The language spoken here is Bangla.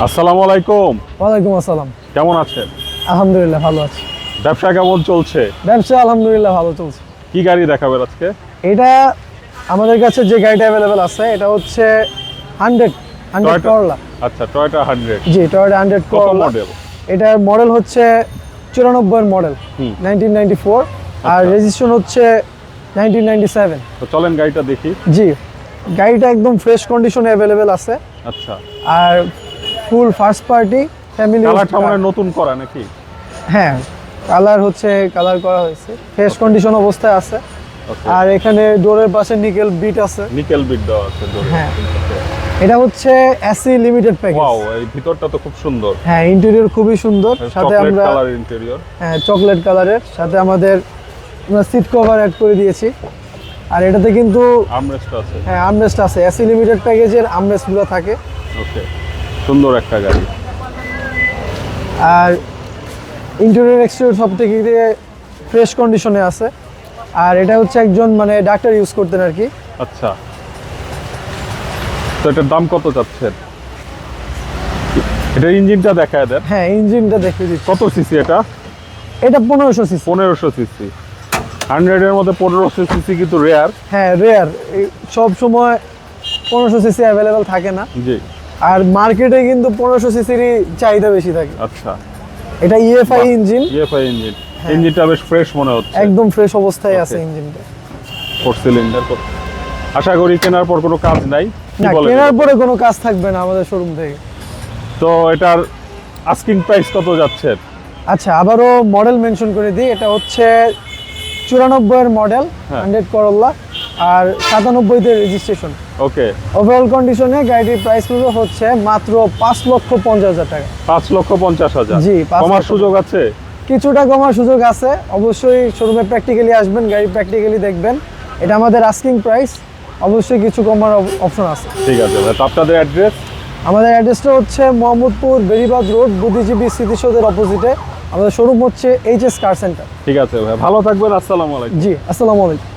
আসসালামু আলাইকুম। ওয়ালাইকুম আসসালাম। কেমন আছেন? আলহামদুলিল্লাহ ভালো আছি। ব্যবসা কেমন চলছে? ব্যবসা আলহামদুলিল্লাহ ভালো চলছে। কি গাড়ি দেখাবেন আজকে? এটা আমাদের কাছে যে গাড়িটা অ্যাভেলেবেল আছে এটা হচ্ছে হান্ড্রেড হান্ড্রেড করলা আচ্ছা Toyota hundred G Toyota hundred Corolla model এটার মডেল হচ্ছে চুরানব্বই মডেল। নাইনটিন নাইনটি ফোর আর। রেজিস্ট্রেশন হচ্ছে নাইনটিন নাইনটি সেভেন তো চলেন গাড়িটা দেখি। জি গাড়িটা একদম ফ্রেশ কন্ডিশনে অ্যাভেলেবেল আছে। আচ্ছা। আর ফুল ফার্স্ট পার্টি ফ্যামিলি কালারটা মানে নতুন করা নাকি? হ্যাঁ কালার হচ্ছে কালার করা হয়েছে। ফ্রেশ কন্ডিশন অবস্থায় আছে। আর এখানে ডোরের পাশে নিকেল বিট আছে। নিকেল বিট দেওয়া আছে ধরে হ্যাঁ। এটা হচ্ছে এসি লিমিটেড প্যাকেজ ওয়াও এই ভিতরটা তো খুব সুন্দর। হ্যাঁ ইন্টেরিয়র খুবই সুন্দর। সাথে চকলেট আমরা কালার ইন্টেরিয়র হ্যাঁ চকলেট কালারের সাথে আমাদের আমরা সিট কভার অ্যাড করে দিয়েছি। আর এটাতে কিন্তু আর্মরেস্ট আছে। হ্যাঁ আমরেস্ট আছে। এসি লিমিটেড প্যাকেজের আমরেস্টগুলো থাকে। ওকে সুন্দর একটা গাড়ি। আর ইন্টেরিয়র এক্সটেরিয়র সব থেকে ফ্রেশ কন্ডিশনে আছে। আর এটা হচ্ছে একজন মানে ডাক্তার ইউজ করতেন আর কি। আচ্ছা। তো এটার দাম কত চাচ্ছেন? এটা ইঞ্জিনটা দেখায় দেন। হ্যাঁ ইঞ্জিনটা দেখে দিচ্ছি। কত সিসি এটা? এটা পনেরোশো সিসি পনেরোশো সিসি হান্ড্রেডের মধ্যে পনেরোশো সিসি কিন্তু রেয়ার হ্যাঁ রেয়ার সব সময় পনেরোশো সিসি অ্যাভেলেবেল থাকে না। জি। আর মার্কেটে কিন্তু পনেরোশো সিসিরই চাহিদা বেশি থাকে। আচ্ছা। এটা ইএফআই ইঞ্জিন ইএফআই ইঞ্জিন ইঞ্জিনটা বেশ ফ্রেশ মনে হচ্ছে। একদম ফ্রেশ অবস্থায় আছে ইঞ্জিনটা ফোর সিলিন্ডার আশা করি কেনার পর কোনো কাজ নাই। না কেনার পরে কোনো কাজ থাকবে না আমাদের শোরুম থেকে। তো এটার আস্কিং প্রাইস কত যাচ্ছে? আচ্ছা আবারও মডেল মেনশন করে দিই। এটা হচ্ছে চুরানব্বই এর মডেল। হান্ড্রেড করল্লা আর সাতানব্বইতে রেজিস্ট্রেশন ওকে ওভারঅল কন্ডিশনে গাড়িটির প্রাইস পুরো হচ্ছে মাত্র পাঁচ লক্ষ পঞ্চাশ হাজার টাকা। পাঁচ লক্ষ পঞ্চাশ হাজার। জি, কমার সুযোগ আছে? কিছুটা কমার সুযোগ আছে। অবশ্যই শোরুমে প্র্যাকটিক্যালি আসবেন গাড়ি প্র্যাকটিক্যালি দেখবেন। এটা আমাদের আস্কিং প্রাইস অবশ্যই কিছু কমার অপশন আছে। ঠিক আছে। আপনাদের অ্যাড্রেস আমাদের অ্যাড্রেসটা হচ্ছে মোহাম্মদপুর বেরিবাদ রোড বুদ্ধিজীবী স্মৃতিসৌধের অপোজিটে আমাদের শোরুম হচ্ছে এইচ এস কার সেন্টার ঠিক আছে ভাই। ভালো থাকবেন। আসসালামু আলাইকুম। জি আসসালামু আলাইকুম।